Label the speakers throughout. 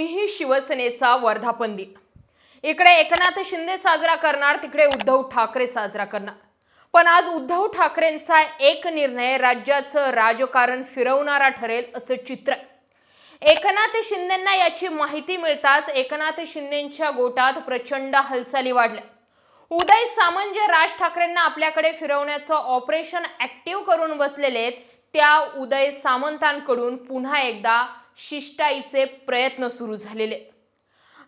Speaker 1: कुणीही शिवसेनेचा वर्धापन दिन. इकडे एकनाथ शिंदे साजरा करणार तिकडे उद्धव ठाकरे साजरा करणार. पण आज उद्धव ठाकरेंचा एक निर्णय राज्याचं राजकारण फिरवणारा ठरेल असं चित्र. एकनाथ शिंदेंना याची माहिती मिळताच एकनाथ शिंदेच्या गोटात प्रचंड हालचाली वाढल्या. उदय सामंत जे राज ठाकरेंना आपल्याकडे फिरवण्याचं ऑपरेशन ऍक्टिव्ह करून बसलेले आहेत त्या उदय सामंतांकडून पुन्हा एकदा शिष्टाईचे प्रयत्न सुरू झालेले.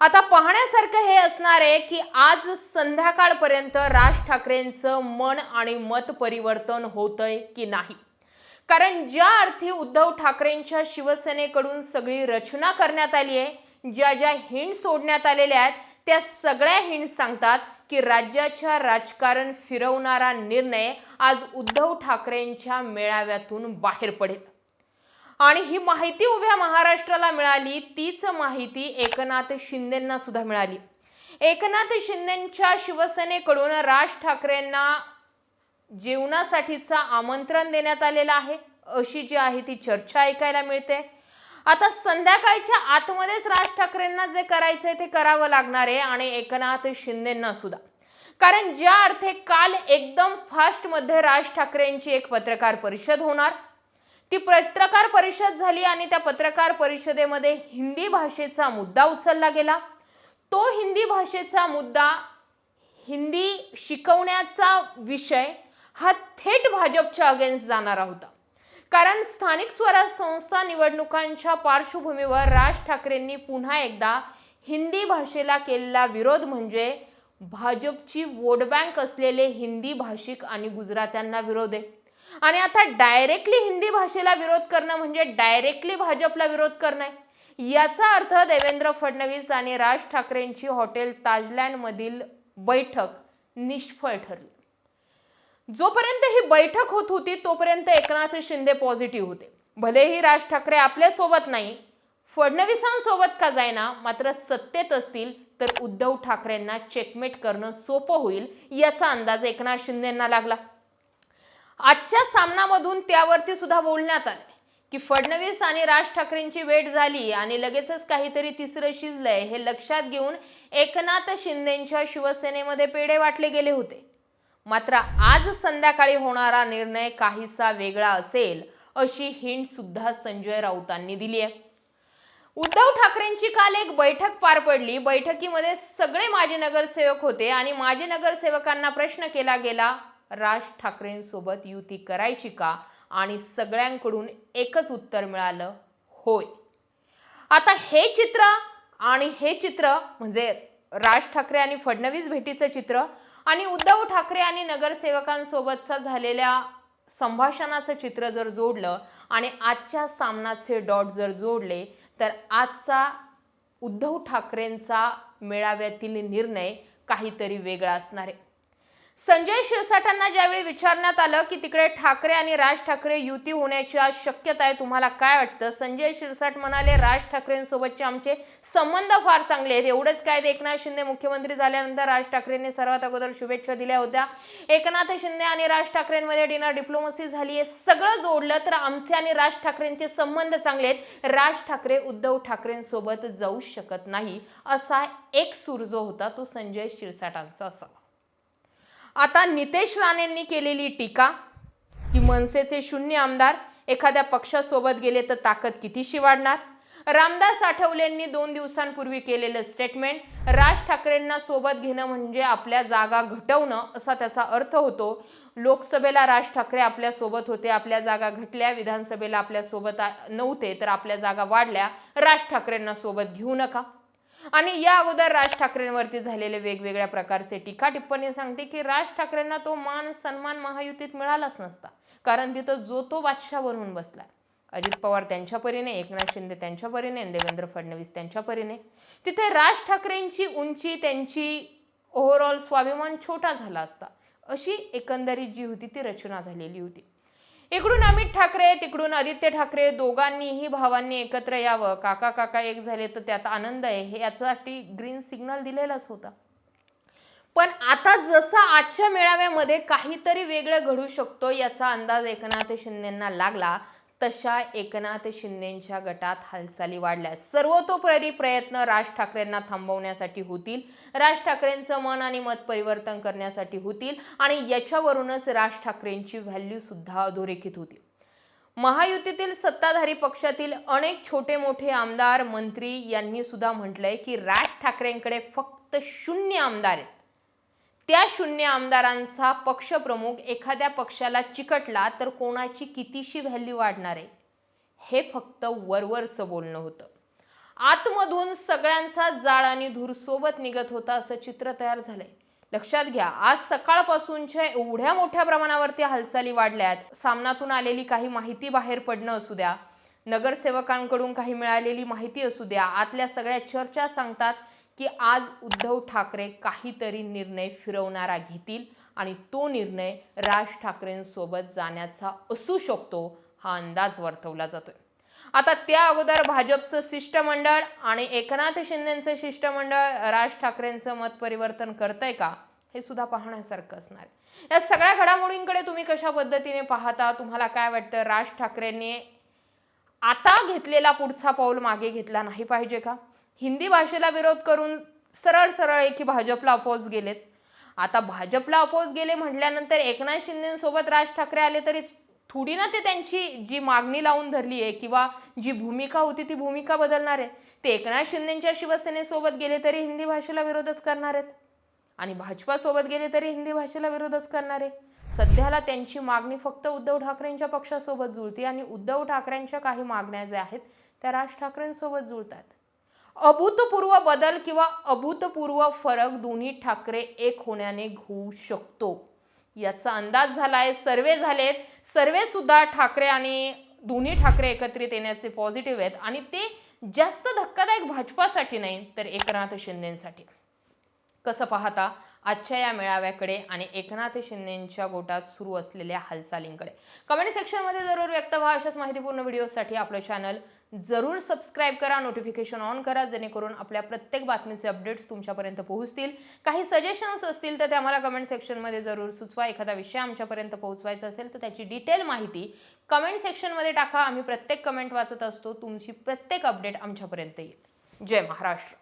Speaker 1: आता पाहण्यासारखं हे असणार आहे की आज संध्याकाळपर्यंत राज ठाकरेंचं मन आणि मत परिवर्तन होतंय की नाही? कारण ज्या अर्थी उद्धव ठाकरेंच्या शिवसेनेकडून सगळी रचना करण्यात आली आहे ज्या ज्या हिंड सोडण्यात आलेल्या आहेत त्या सगळ्या हिंड सांगतात की राज्याच्या राजकारण फिरवणारा निर्णय आज उद्धव ठाकरेंच्या मेळाव्यातून बाहेर पडेल. आणि ही माहिती उभ्या महाराष्ट्राला मिळाली. तीच माहिती एकनाथ शिंदेंना सुद्धा मिळाली. एकनाथ शिंदेच्या शिवसेनेकडून राज ठाकरेंना जेवणासाठीचं आमंत्रण देण्यात आलेलं आहे. अशी जी आहे ती चर्चा ऐकायला मिळते. आता संध्याकाळच्या आतमध्येच राज ठाकरेंना जे करायचंय ते करावं लागणार आहे आणि एकनाथ शिंदेंना सुद्धा. कारण ज्या अर्थे काल एकदम फास्टमध्ये राज ठाकरेंची एक पत्रकार परिषद होणार. ती पत्रकार परिषद झाली आणि त्या पत्रकार परिषदेमध्ये हिंदी भाषेचा मुद्दा उचलला गेला. तो हिंदी भाषेचा मुद्दा हिंदी शिकवण्याचा विषय हा थेट भाजपच्या अगेन्स्ट जाणारा होता. कारण स्थानिक स्वराज संस्था निवडणुकांच्या पार्श्वभूमीवर राज ठाकरेंनी पुन्हा एकदा हिंदी भाषेला केलेला विरोध म्हणजे भाजपची वोट बँक असलेले हिंदी भाषिक आणि गुजरात्यांना विरोध आहे. आणि आता डायरेक्टली हिंदी भाषेला विरोध करणं म्हणजे डायरेक्टली भाजपला विरोध करणं आहे. याचा अर्थ देवेंद्र फडणवीस आणि राज ठाकरेंची हॉटेल ताजलँड मधील बैठक निष्फळ ठरली. जोपर्यंत ही बैठक होत होती तोपर्यंत एकनाथ शिंदे पॉझिटिव्ह होते. भलेही राज ठाकरे आपल्यासोबत नाही फडणवीसांसोबत का जायना मात्र सत्तेत असतील तर उद्धव ठाकरेंना चेकमेट करणं सोपं होईल याचा अंदाज एकनाथ शिंदेंना लागला. आजच्या सामनामधून त्यावरती सुद्धा बोलण्यात आले की फडणवीस आणि राज ठाकरेंची भेट झाली आणि लगेचच काहीतरी तिसरं शिजलंय हे लक्षात घेऊन एकनाथ शिंदेच्या शिवसेनेमध्ये पेढे वाटले गेले होते. मात्र आज संध्याकाळी होणारा निर्णय काहीसा वेगळा असेल अशी हिंट सुद्धा संजय राऊतांनी दिली आहे. उद्धव ठाकरेंची काल एक बैठक पार पडली. बैठकीमध्ये सगळे माजी नगरसेवक होते आणि माजी नगरसेवकांना प्रश्न केला गेला राज ठाकरेंसोबत युती करायची का? आणि सगळ्यांकडून एकच उत्तर मिळालं होय. आता हे चित्र आणि हे चित्र म्हणजे राज ठाकरे आणि फडणवीस भेटीचं चित्र आणि उद्धव ठाकरे आणि नगरसेवकांसोबतचा झालेल्या संभाषणाचं चित्र जर जोडलं आणि आजच्या सामनाचे डॉट जर जोडले तर आजचा उद्धव ठाकरेंचा मेळाव्यातील निर्णय काहीतरी वेगळा असणार आहे. संजय शिरसाटांना ज्यावेळी विचारण्यात आलं की तिकडे ठाकरे आणि राज ठाकरे युती होण्याची आज शक्यता आहे तुम्हाला काय वाटतं? संजय शिरसाट म्हणाले राज ठाकरेंसोबतचे आमचे संबंध फार चांगले आहेत. एवढंच काय ते एकनाथ शिंदे मुख्यमंत्री झाल्यानंतर राज ठाकरेंनी सर्वात अगोदर शुभेच्छा दिल्या होत्या. एकनाथ शिंदे आणि राज ठाकरेंमध्ये डिनर डिप्लोमसी झाली आहे. सगळं जोडलं तर आमचे आणि राज ठाकरेंचे संबंध चांगले आहेत. राज ठाकरे उद्धव ठाकरेंसोबत जाऊ शकत नाही असा एक सूर जो होता तो संजय शिरसाटांचा असा आता नितेश राणेंनी केलेली टीका की मनसेचे शून्य आमदार एखाद्या पक्षासोबत गेले तर ताकद कितीशी वाढणार रामदास आठवलेंनी दोन दिवसांपूर्वी केलेलं स्टेटमेंट राज ठाकरेंना सोबत घेणं म्हणजे आपल्या जागा घटवणं असा त्याचा अर्थ होतो. लोकसभेला राज ठाकरे आपल्यासोबत होते आपल्या जागा घटल्या विधानसभेला आपल्यासोबत आ- नव्हते तर आपल्या जागा वाढल्या. राज ठाकरेंना सोबत घेऊ नका. आणि या अगोदर राज ठाकरेंवरती झालेले वेगवेगळ्या प्रकारचे टीका टिप्पणी सांगते की राज ठाकरेंना तो मान सन्मान महायुतीत मिळालाच नसता. कारण तिथं जो तो बादशाह बनवून बसला. अजित पवार त्यांच्या परीने एकनाथ शिंदे त्यांच्या परीने देवेंद्र फडणवीस त्यांच्या परीने. तिथे राज ठाकरेंची उंची त्यांची ओव्हरऑल स्वाभिमान छोटा झाला असता. अशी एकंदरीत जी होती ती रचना झालेली होती. इकडून अमित ठाकरे तिकडून आदित्य ठाकरे दोघांनीही भावांनी एकत्र यावं. काका काका एक झाले तर त्यात आनंद आहे. हे याच्यासाठी ग्रीन सिग्नल दिलेलाच होता. पण आता जसं आजच्या मेळाव्यामध्ये काहीतरी वेगळं घडू शकतो याचा अंदाज एकनाथ शिंदेंना लागला तशा एकनाथ शिंदेच्या गटात हालचाली वाढल्या सर्वतोपरी प्रयत्न राज ठाकरेंना थांबवण्यासाठी होतील. राज ठाकरेंचं मन आणि मत परिवर्तन करण्यासाठी होतील आणि याच्यावरूनच राज ठाकरेंची व्हॅल्यू सुद्धा अधोरेखित होती. महायुतीतील सत्ताधारी पक्षातील अनेक छोटे मोठे आमदार मंत्री यांनी सुद्धा म्हटलंय की राज ठाकरेंकडे फक्त शून्य आमदार आहेत. त्या शून्य आमदारांचा पक्षप्रमुख एखाद्या पक्षाला चिकटला तर कोणाची कितीशी व्हॅल्यू वाढणार आहे? हे फक्त वरवरचं बोलणं होतं. आतमधून सगळ्यांचा जाळ आणि धूर सोबत निघत होता असं चित्र तयार झालंय. लक्षात घ्या आज सकाळपासूनच्या एवढ्या मोठ्या प्रमाणावरती हालचाली वाढल्यात. सामनातून आलेली काही माहिती बाहेर पडणं असू द्या. नगरसेवकांकडून काही मिळालेली माहिती असू द्या. आतल्या सगळ्या चर्चा सांगतात की आज उद्धव ठाकरे काहीतरी निर्णय फिरवणारा घेतील आणि तो निर्णय राज ठाकरेंसोबत जाण्याचा असू शकतो हा अंदाज वर्तवला जातोय. आता त्या अगोदर भाजपचं शिष्टमंडळ आणि एकनाथ शिंदेचं शिष्टमंडळ राज ठाकरेंचं मत परिवर्तन करतंय का हे सुद्धा पाहण्यासारखं असणार या सगळ्या घडामोडींकडे तुम्ही कशा पद्धतीने पाहता? तुम्हाला काय वाटतं? राज ठाकरेंनी आता घेतलेला पुढचा पाऊल मागे घेतला नाही पाहिजे का? हिंदी भाषेला विरोध करून सरळ सरळ एकी भाजपला अपोज गेलेत. आता भाजपला अपोज गेले म्हटल्यानंतर एकनाथ शिंदेसोबत राज ठाकरे आले तरी थोडी ना ते त्यांची जी मागणी लावून धरली आहे किंवा जी भूमिका होती ती भूमिका बदलणार आहे. ते एकनाथ शिंदेच्या शिवसेनेसोबत गेले तरी हिंदी भाषेला विरोधच करणार आहेत. आणि भाजपासोबत गेले तरी हिंदी भाषेला विरोधच करणार आहे. सध्याला त्यांची मागणी फक्त उद्धव ठाकरेंच्या पक्षासोबत जुळते आणि उद्धव ठाकरेंच्या काही मागण्या ज्या आहेत त्या राज ठाकरेंसोबत जुळतात. अभूतपूर्व बदल किंवा अभूतपूर्व फरक दोन्ही ठाकरे एक होण्याने होऊ शकतो. याचा अंदाज झाला आहे सर्वे झालेत. सर्वे सुद्धा ठाकरे आणि दोन्ही ठाकरे एकत्रित येण्याचे पॉझिटिव्ह आहेत. आणि ते जास्त धक्कादायक भाजपासाठी नाही तर एकनाथ शिंदेसाठी. कसं पाहता आजच्या या मेळाव्याकडे आणि एकनाथ शिंदेच्या गोटात सुरू असलेल्या हालचालींकडे. कमेंट सेक्शनमध्ये जरूर व्यक्त व्हा. अशाच माहितीपूर्ण व्हिडिओसाठी आपलं चॅनल जरूर सबस्क्राईब करा नोटिफिकेशन ऑन करा जेणेकरून आपल्या प्रत्येक बातमीचे अपडेट्स तुमच्यापर्यंत पोहोचतील. काही सजेशन्स असतील तर ते आम्हाला कमेंट सेक्शनमध्ये जरूर सुचवा. एखादा विषय आमच्यापर्यंत पोहोचवायचा असेल तर त्याची डिटेल माहिती कमेंट सेक्शनमध्ये टाका. आम्ही प्रत्येक कमेंट वाचत असतो. तुमची प्रत्येक अपडेट आमच्यापर्यंत येईल. जय महाराष्ट्र.